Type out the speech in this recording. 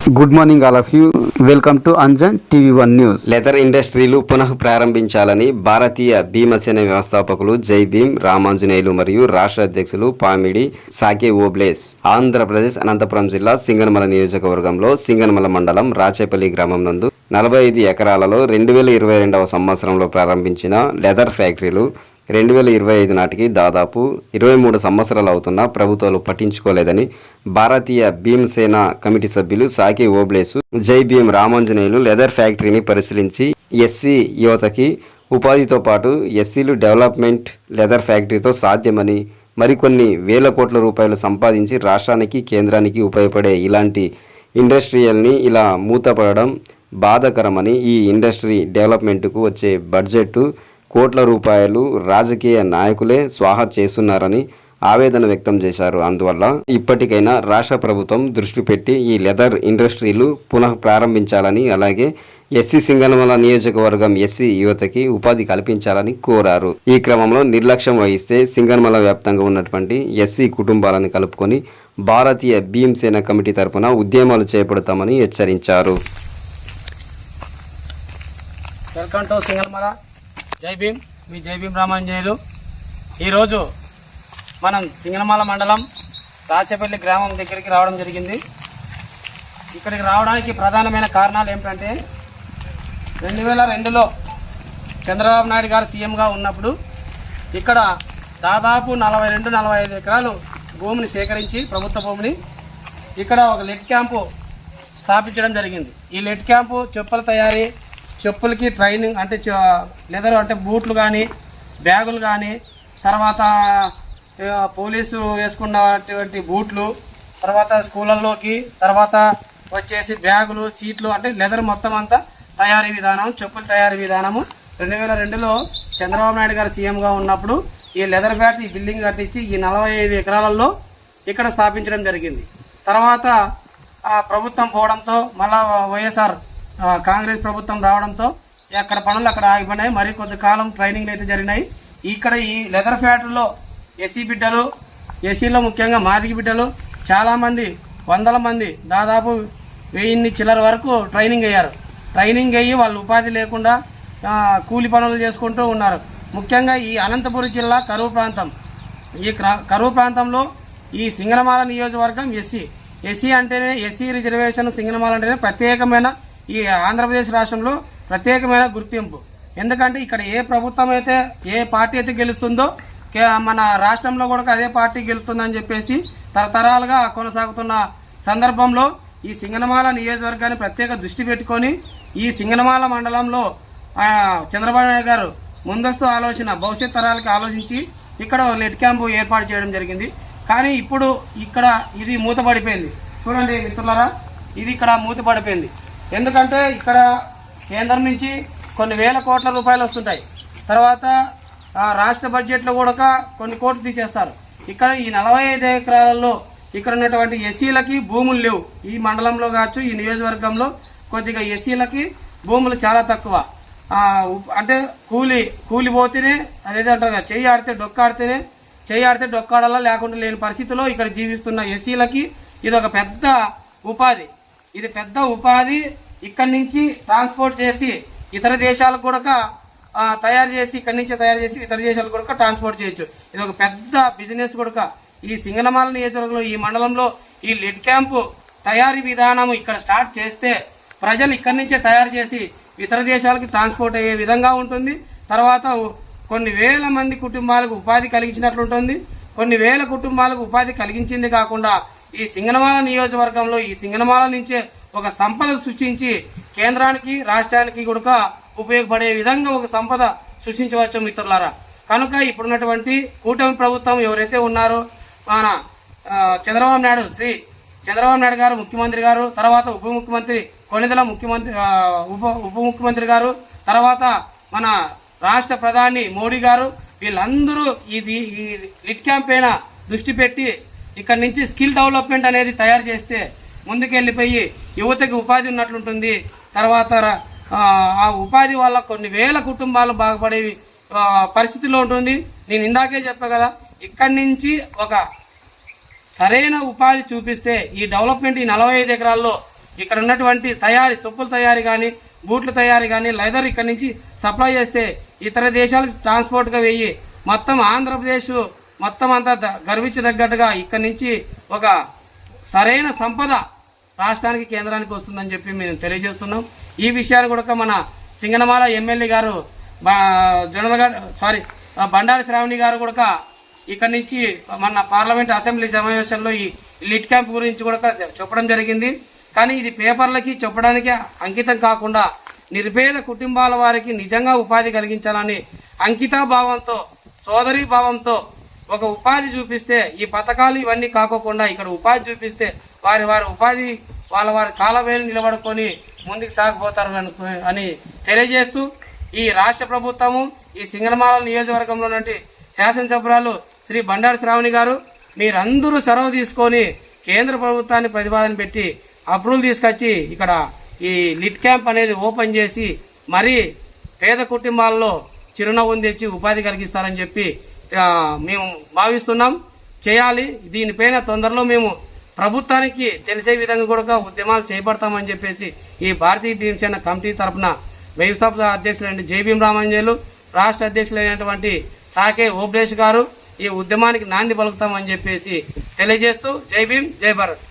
Good morning all of you welcome to Anjan TV one news leather ఇండస్ట్రీలు పునః ప్రారంభించాలని భారతీయ భీమసేన వ్యవస్థాపకులు జై భీమ్ రామాంజనేయులు మరియు రాష్ట్ర అధ్యక్షులు పామిడి సాకే ఓబ్లేస్. ఆంధ్రప్రదేశ్ అనంతపురం జిల్లా సింగనమల నియోజకవర్గంలో సింగనమల మండలం రాచేపల్లి గ్రామం నందు నలభై ఐదు ఎకరాలలో రెండు వేల ఇరవై రెండవ సంవత్సరంలో ప్రారంభించిన లెదర్ ఫ్యాక్టరీలు రెండు వేల ఇరవై ఐదు నాటికి దాదాపు ఇరవై మూడు సంవత్సరాలు అవుతున్నా ప్రభుత్వాలు పట్టించుకోలేదని భారతీయ భీమసేన కమిటీ సభ్యులు సాకి ఓబ్లేసు జై భీమ్ రామాంజనేయులు లెదర్ ఫ్యాక్టరీని పరిశీలించి ఎస్సీ యువతకి ఉపాధితో పాటు ఎస్సీలు డెవలప్మెంట్ లెదర్ ఫ్యాక్టరీతో సాధ్యమని మరికొన్ని వేల కోట్ల రూపాయలు సంపాదించి రాష్ట్రానికి కేంద్రానికి ఉపయోగపడే ఇలాంటి ఇండస్ట్రియల్ని ఇలా మూతపడడం బాధాకరమని ఈ ఇండస్ట్రీ డెవలప్మెంట్కు వచ్చే బడ్జెట్ కోట్ల రూపాయలు రాజకీయ నాయకులే స్వాహా చేస్తున్నారని ఆవేదన వ్యక్తం చేశారు. అందువల్ల ఇప్పటికైనా రాష్ట్ర ప్రభుత్వం దృష్టి పెట్టి ఈ లెదర్ ఇండస్ట్రీలు పునః ప్రారంభించాలని అలాగే ఎస్సీ సింగనమల నియోజకవర్గం ఎస్సీ యువతకి ఉపాధి కల్పించాలని కోరారు. ఈ క్రమంలో నిర్లక్ష్యం వహిస్తే సింగనమల వ్యాప్తంగా ఉన్నటువంటి ఎస్సీ కుటుంబాలను కలుపుకొని భారతీయ భీమసేన కమిటీ తరపున ఉద్యమాలు చేపడతామని హెచ్చరించారు. వెల్కమ్ టు సింగల్మల జై భీమ్. మీ జై భీమ్ రామాంజనేయులు. ఈరోజు మనం సింగనమాల మండలం రాచపల్లి గ్రామం దగ్గరికి రావడం జరిగింది. ఇక్కడికి రావడానికి ప్రధానమైన కారణాలు ఏమిటంటే రెండు వేల రెండులో చంద్రబాబు నాయుడు గారు సీఎంగా ఉన్నప్పుడు ఇక్కడ దాదాపు నలభై రెండు నలభై ఐదు ఎకరాలు భూమిని సేకరించి ప్రభుత్వ భూమిని ఇక్కడ ఒక లెట్ క్యాంపు స్థాపించడం జరిగింది. ఈ లెట్ క్యాంపు చెప్పుల తయారీ చెప్పులకి ట్రైనింగ్ అంటే లెదర్ అంటే బూట్లు కానీ బ్యాగులు కానీ తర్వాత పోలీసు వేసుకున్నటువంటి బూట్లు తర్వాత స్కూళ్ళల్లోకి తర్వాత వచ్చేసి బ్యాగులు సీట్లు అంటే లెదర్ మొత్తం అంతా తయారీ విధానం చెప్పుల తయారీ విధానము. రెండు వేల రెండులో చంద్రబాబు నాయుడు గారు సీఎంగా ఉన్నప్పుడు ఈ లెదర్ ఫ్యాక్టరీ బిల్డింగ్ కట్టించి ఈ నలభై ఐదు ఎకరాలలో ఇక్కడ స్థాపించడం జరిగింది. తర్వాత ప్రభుత్వం పోవడంతో మళ్ళా వైఎస్ఆర్ కాంగ్రెస్ ప్రభుత్వం రావడంతో అక్కడ పనులు అక్కడ ఆగిపోయినాయి. మరి కొద్ది కాలం ట్రైనింగ్లు అయితే జరిగినాయి. ఇక్కడ ఈ లెదర్ ఫ్యాక్టరీలో ఎస్సీ బిడ్డలు ఎస్సీలో ముఖ్యంగా మాదిగి బిడ్డలు చాలామంది వందల మంది దాదాపు వెయ్యిన్ని చిల్లర వరకు ట్రైనింగ్ అయ్యారు. ట్రైనింగ్ అయ్యి వాళ్ళు ఉపాధి లేకుండా కూలి పనులు చేసుకుంటూ ఉన్నారు. ముఖ్యంగా ఈ అనంతపురం జిల్లా కరువు ప్రాంతం. ఈ కరువు ప్రాంతంలో ఈ సింగనమాల నియోజకవర్గం ఎస్సీ. ఎస్సీ అంటేనే ఎస్సీ రిజర్వేషన్ సింగనమాల అంటేనే ప్రత్యేకమైన ఈ ఆంధ్రప్రదేశ్ రాష్ట్రంలో ప్రత్యేకమైన గుర్తింపు. ఎందుకంటే ఇక్కడ ఏ ప్రభుత్వం అయితే ఏ పార్టీ అయితే గెలుస్తుందో మన రాష్ట్రంలో కూడా అదే పార్టీ గెలుస్తుందని చెప్పేసి తరతరాలుగా కొనసాగుతున్న సందర్భంలో ఈ సింగనమాల నియోజకవర్గాన్ని ప్రత్యేక దృష్టి పెట్టుకొని ఈ సింగనమాల మండలంలో చంద్రబాబు నాయుడు గారు ముందస్తు ఆలోచన భవిష్యత్ తరాలకి ఆలోచించి ఇక్కడ లెడ్ లెట్ క్యాంపు ఏర్పాటు చేయడం జరిగింది. కానీ ఇప్పుడు ఇక్కడ ఇది మూతపడిపోయింది. చూడండి మిత్రులారా ఇది ఇక్కడ మూతపడిపోయింది. ఎందుకంటే ఇక్కడ కేంద్రం నుంచి కొన్ని వేల కోట్ల రూపాయలు వస్తుంటాయి. తర్వాత రాష్ట్ర బడ్జెట్లో కూడా కొన్ని కోట్లు తీసేస్తారు. ఇక్కడ ఈ నలభై ఐదు ఎకరాలలో ఇక్కడ ఉన్నటువంటి ఎస్సీలకి భూములు లేవు. ఈ మండలంలో కావచ్చు ఈ నియోజకవర్గంలో కొద్దిగా ఎస్సీలకి భూములు చాలా తక్కువ. అంటే కూలి కూలి పోతేనే అదేదో అంటారు కదా చెయ్యి ఆడితే డొక్క ఆడితేనే చెయ్యి ఆడితే డొక్కాడాలా లేకుండా లేని పరిస్థితిలో ఇక్కడ జీవిస్తున్న ఎస్సీలకి ఇది ఒక పెద్ద ఉపాధి. ఇది పెద్ద ఉపాధి ఇక్కడి నుంచి ట్రాన్స్పోర్ట్ చేసి ఇతర దేశాలకు కూడా తయారు చేసి ఇక్కడి నుంచి తయారు చేసి ఇతర దేశాలకు కూడా ట్రాన్స్పోర్ట్ చేయొచ్చు. ఇది ఒక పెద్ద బిజినెస్ కూడా ఈ సింగనమాల నియోజకవర్గంలో ఈ మండలంలో ఈ లిడ్ క్యాంపు తయారీ విధానం ఇక్కడ స్టార్ట్ చేస్తే ప్రజలు ఇక్కడి నుంచే తయారు చేసి ఇతర దేశాలకు ట్రాన్స్పోర్ట్ అయ్యే విధంగా ఉంటుంది. తర్వాత కొన్ని వేల మంది కుటుంబాలకు ఉపాధి కలిగించినట్లు ఉంటుంది కొన్ని వేల కుటుంబాలకు ఉపాధి కలిగించింది కాకుండా ఈ సింగనమాల నియోజకవర్గంలో ఈ సింగనమాల నుంచే ఒక సంపద సృష్టించి కేంద్రానికి రాష్ట్రానికి కూడా ఉపయోగపడే విధంగా ఒక సంపద సృష్టించవచ్చు మిత్రులారా. కనుక ఇప్పుడున్నటువంటి కూటమి ప్రభుత్వం ఎవరైతే ఉన్నారో మన చంద్రబాబు నాయుడు శ్రీ చంద్రబాబు నాయుడు గారు ముఖ్యమంత్రి గారు తర్వాత ఉప ముఖ్యమంత్రి కొనిదల ముఖ్యమంత్రి ఉప ఉప ముఖ్యమంత్రి గారు తర్వాత మన రాష్ట్ర ప్రధాని మోడీ గారు వీళ్ళందరూ ఇది ఈ లిట్ క్యాంప్ పైన దృష్టి పెట్టి ఇక్కడ నుంచి స్కిల్ డెవలప్మెంట్ అనేది తయారు చేస్తే ముందుకెళ్ళిపోయి యువతకి ఉపాధి ఉన్నట్లుంటుంది. తర్వాత ఆ, ఉపాధి వల్ల కొన్ని వేల కుటుంబాలు బాగుపడేవి పరిస్థితిలో ఉంటుంది. నేను ఇందాకే చెప్పా కదా ఇక్కడి నుంచి ఒక సరైన ఉపాధి చూపిస్తే ఈ డెవలప్మెంట్ ఈ నలభై ఐదు ఎకరాల్లో ఇక్కడ ఉన్నటువంటి తయారీ చెప్పుల తయారీ కానీ బూట్ల తయారీ కానీ లెదర్ ఇక్కడ నుంచి సప్లై చేస్తే ఇతర దేశాలకు ట్రాన్స్పోర్ట్గా వెయ్యి మొత్తం ఆంధ్రప్రదేశ్ మొత్తం అంతా గర్వించదగ్గట్టుగా ఇక్కడ నుంచి ఒక సరైన సంపద రాష్ట్రానికి కేంద్రానికి వస్తుందని చెప్పి మేము తెలియజేస్తున్నాం. ఈ విషయాన్ని కూడా మన సింగనమాల ఎమ్మెల్యే గారు జనరల్గా సారీ బండారి శ్రావణి గారు కూడా ఇక్కడ నుంచి మన పార్లమెంట్ అసెంబ్లీ సమావేశంలో ఈ లిట్ క్యాంప్ గురించి కూడా చెప్పడం జరిగింది. కానీ ఇది పేపర్లకి చెప్పడానికి అంకితం కాకుండా నిర్భేద కుటుంబాల వారికి నిజంగా ఉపాధి కలిగించాలని అంకితా భావంతో సోదరీ భావంతో ఒక ఉపాధి చూపిస్తే ఈ పథకాలు ఇవన్నీ కాకోకుండా ఇక్కడ ఉపాధి చూపిస్తే వారి వారి ఉపాధి వాళ్ళ వారి కాలవేలు నిలబడుకొని ముందుకు సాగిపోతారు అనుకో- అని తెలియజేస్తూ ఈ రాష్ట్ర ప్రభుత్వము ఈ సింగనమాల నియోజకవర్గంలో నుండి శాసనసభ్యురాలు శ్రీ బండారు శ్రావణి గారు మీరందరూ చొరవ తీసుకొని కేంద్ర ప్రభుత్వాన్ని ప్రతిపాదన పెట్టి అప్రూవల్ తీసుకొచ్చి ఇక్కడ ఈ లిట్ క్యాంప్ అనేది ఓపెన్ చేసి మరీ పేద కుటుంబాల్లో చిరునవ్వును తెచ్చి ఉపాధి కలిగిస్తారని చెప్పి మేము భావిస్తున్నాం. చేయాలి. దీనిపైన తొందరలో మేము ప్రభుత్వానికి తెలిసే విధంగా కూడా ఉద్యమాలు చేపడతామని చెప్పేసి ఈ భారతీయ భీమసేన కమిటీ తరఫున వ్యవస్థాపక అధ్యక్షులైన జై భీమ్ రాష్ట్ర అధ్యక్షులైనటువంటి సాకే ఓబ్లేష్ గారు ఈ ఉద్యమానికి నాంది పలుకుతామని చెప్పేసి తెలియజేస్తూ జై భీమ్ జై భారత్.